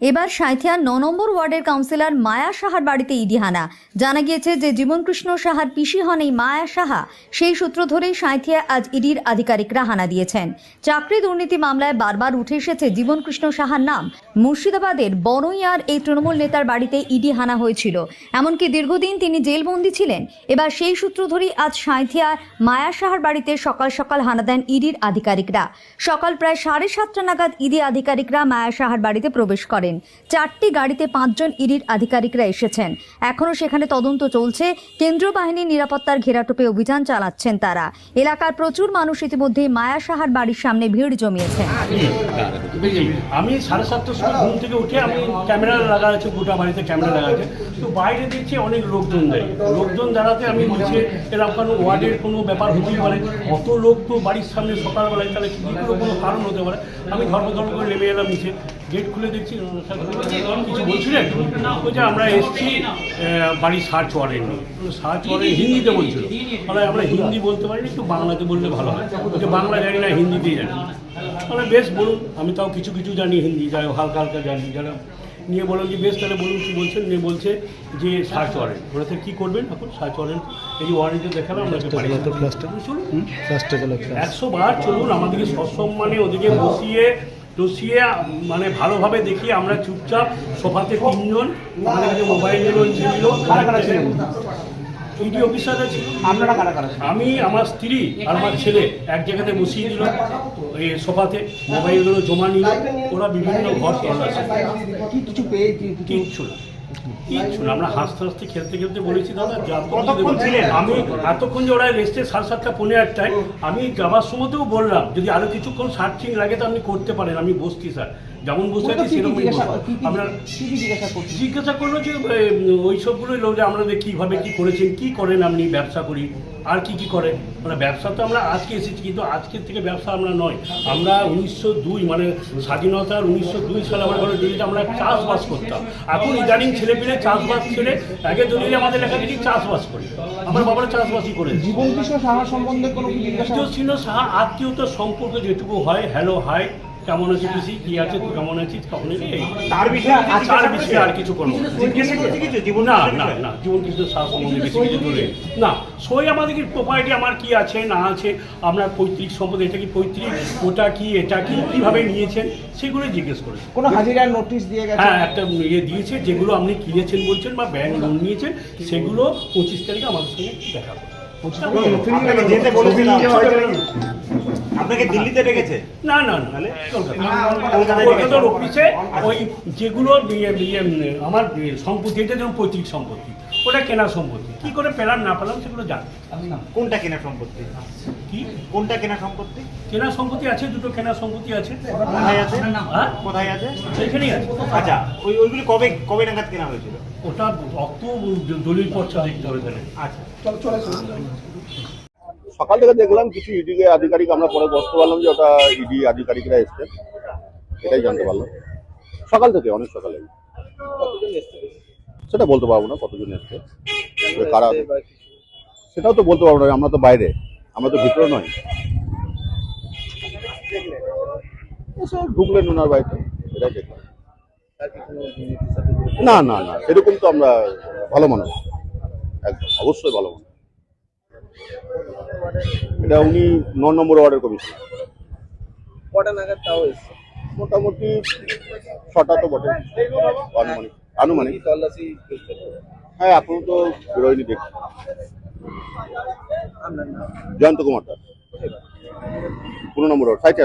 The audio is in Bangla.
এবার সাঁথিয়ার ন নম্বর ওয়ার্ডের কাউন্সিলর মায়া সাহার বাড়িতে ইডি হানা। জানা গিয়েছে যে জীবনকৃষ্ণ সাহার পিসি হন এই মায়া সাহা, সেই সূত্র ধরেই সাঁথিয়া আজ ইডির আধিকারিকরা হানা দিয়েছেন। চাকরি দুর্নীতি মামলায় বারবার উঠে এসেছে জীবনকৃষ্ণ সাহার নাম। মুর্শিদাবাদের বড়ইয়ার এই তৃণমূল নেতার বাড়িতে ইডি হানা হয়েছিল। এমনকি দীর্ঘদিন তিনি জেলবন্দি ছিলেন। এবার সেই সূত্র ধরেই আজ সাঁথিয়ার মায়া সাহার বাড়িতে সকাল সকাল হানা দেন ইডির আধিকারিকরা। সকাল প্রায় সাড়ে সাতটা নাগাদ ইডি আধিকারিকরা মায়া সাহার বাড়িতে প্রবেশ করেন চারটি গাড়িতে পাঁচজন ইডির আধিকারিকরা এসেছেন। এখনও সেখানে তদন্ত চলছে। কেন্দ্রীয় বাহিনীর নিরাপত্তার ঘেরাটোপে অভিযান চালাচ্ছেন তারা। এলাকার প্রচুর মানুষ ইতিমধ্যে মায়া সাহার বাড়ির সামনে ভিড় জমিয়েছে আমি সাড়ে সাতটার সময় ঘুম থেকে উঠে আমি ক্যামেরা লাগা আছে, গোটা বাড়িতে ক্যামেরা লাগা আছে। তো বাইরে দেখছি অনেক লোকজন দাঁড়িয়ে। লোকজন দাঁড়াতে আমি বলছি এরকম কোনো ওয়ার্ডের কোনো ব্যাপার হতেই পারে। অত লোক তো বাড়ির সামনে সকালবেলায় তাহলে কি কোনো কারণ হতে পারে? আমি ধর্ম ধর্ম করে নেমে এলাম নিচে। গেট খুলে দেখছি কিছু বলছিলেন? বলছে আমরা এসছি বাড়ি সার্চ ওয়ারেন্ট সার্চ ওয়ারেন্ট হিন্দিতে বলছিল। মানে আমরা হিন্দি বলতে পারি না একটু বাংলাতে বললে ভালো হয়। যে বাংলা জানি না হিন্দিতেই জানি। মানে বেশ বলুন আমি তাও কিছু কিছু জানি হিন্দি যাই হালকা হালকা জানি। যারা নিয়ে বললাম যে বেশ তাহলে বলুন কী বলছেন? নিয়ে বলছে যে সার্চ ওয়ারেন্ট ওনাতে কী করবেন এখন? সার্চ ওয়ারেন্ট এই যে ওয়ারেন্টে দেখালাম একশো বার চলুন আমাদেরকে সসম্মানে ওদিকে বসিয়ে বসিয়ে মানে ভালোভাবে দেখি আমরা চুপচাপ সোফাতে তিনজন আমাদের কাছে মোবাইল নিল ছিল ইডি অফিসার আছে আপনারা কারা কারা আমি আমার স্ত্রী আর আমার ছেলে এক জায়গাতে বসিয়ে দিল এই সোফাতে মোবাইলগুলো জমা নিল ওরা বিভিন্ন ঘর তল্লাশি কিছু পেয়ে কিছু কিচ্ছু না। কিচ্ছু না আমরা হাসতে হাসতে খেলতে খেলতে বলেছি দাদা কতক্ষণ ছিলেন? আমি এতক্ষণ যে ওরা রেস্টে সাড়ে সাতটা পনেরো আটটায় আমি সময়তেও বললাম যদি কিছুক্ষণ সার্চিং লাগে তো আপনি করতে পারেন আমি বসছি স্যার। যেমন বসে আছি সেরকমই আপনার জিজ্ঞাসা করল যে ওই সবগুলোই লোক যে কীভাবে কী করেছেন কী করেন আপনি ব্যবসা করি আর কি কি করেন? মানে ব্যবসা তো আমরা আজকে এসেছি কিন্তু আজকের থেকে ব্যবসা আমরা নয়। আমরা উনিশশো দুই মানে স্বাধীনতার উনিশশো দুই সালে আমার আমরা চাষবাস করতাম। এখন ইদানিং ছেলে পেলে চাষবাস ছেলে আগে দলিলে আমাদের লেখা দেখি চাষবাস করি। আমার বাবারা চাষবাসই করে জীবন কৃষ্ণ সাহা সম্বন্ধে কোনো জিজ্ঞাসা সাহা আত্মীয়তার সম্পর্ক যেটুকু হয় হ্যালো হাই কেমন আছে পিসি? কি আছে? তুই কেমন আছিস? কখন তার বিষয়ে তার বিষয়ে আর কিছু করব কিছু? জীবন না না না। জীবন কৃষ্ণ সাহা সম্বন্ধে বেশি কিছু ধরে না সই আমাদেরকে প্রপার্টি আমার কি আছে না আছে আপনার পৈতৃক সম্পদ এটা কি পৈতৃক ওটা কি এটা কি কীভাবে নিয়েছেন সেগুলো জিজ্ঞেস করেছে। কোনো হাজিরার নোটিশ দিয়ে গেছে? হ্যাঁ একটা ইয়ে দিয়েছে যেগুলো আপনি কিনেছেন বলছেন বা ব্যাংক লোন নিয়েছেন সেগুলো পঁচিশ তারিখে আমাদের সঙ্গে দেখা করবে আপনাকে দিল্লিতে ডেকেছে? না না না কলকাতা কলকাতার অফিসে ওই যেগুলো আমার সম্পত্তি এটা যেমন পৈতৃক সম্পত্তি ওটা কেনা সম্পত্তি। কি করে পেলাম না পেলাম সেগুলো জান। কোনটা কেনা সম্পত্তি? কি? কোনটা কেনা সম্পত্তি? কেনা সম্পত্তি আছে দুটো কেনা সম্পত্তি আছে। কোথায় আছে? হ্যাঁ? কোথায় আছে? সেখানেই আছে। আচ্ছা ওই ওইগুলি কবে কবে নাগাদ কেনা হয়েছিল? ওটা অত দলিল পর্চা দেখতে হবে আচ্ছা। সকাল থেকে দেখলাম কিছু ইডি আধিকারিক, আমরা পরে বসতে পারলাম যে ওটা ইডি আধিকারিকরা এসছে। এটাই জানতে পারলাম। সকাল থেকে, অনেক সকালে সেটা বলতে পারব না কতজন এসছে। কারা সেটাও তো বলতে পারব না, আমরা তো বাইরে। আমরা তো ভিতরে নয়। ঢুকলেন ওনার বাড়িতে। এটাই দেখলাম। না না না, সেরকম তো আমরা ভালো মানুষ। একদম, অবশ্যই ভালো মানুষ। এটা উনি ন নম্বর ওয়ার্ডের কমিশনার। কটা নাগাদ তাও এসছে? মোটামুটি ছটা তো বটে। আনুমানিক। আনুমানিক। তল্লাশি হ্যাঁ এখনও তো বেরোয়নি দেখি জয়ন্ত কুমার দাস। পনেরো নম্বর ওয়ার্ড সাইড